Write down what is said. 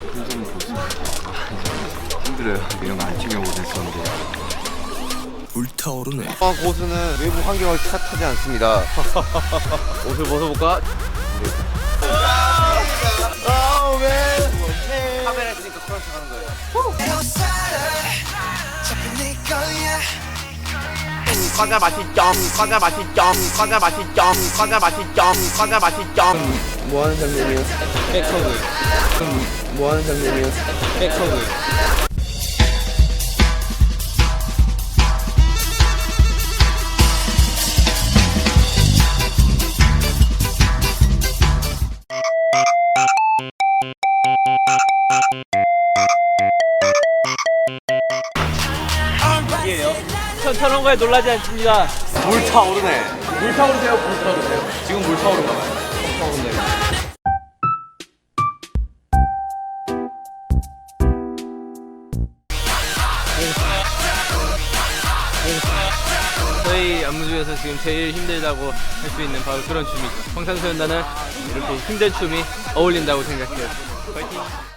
표정을 보세요. 힘들어요. 이런 거안 챙겨보고 됐었는데. 불타오르네. 어, 고수는 외부 환경을 탓하지 않습니다. 옷을 벗어볼까? 카메라 있으니까 코러스 하는 거예요. 과자 맛있점 과자 맛있점 과자 맛있점 과자 맛있점 과자 맛있점 뭐 하는 장면이요? 백허그. 뭐 하는 장면이요? 백허그. 저런 거에 놀라지 않습니다 불타오르네. 불타오르세요 불타오르세요 지금 불타오르가 봐요 저희 안무 중에서 지금 제일 힘들다고 할 수 있는 바로 그런 춤이죠. 평상시연단은 이렇게 힘든 춤이 어울린다고 생각해요. 파이팅!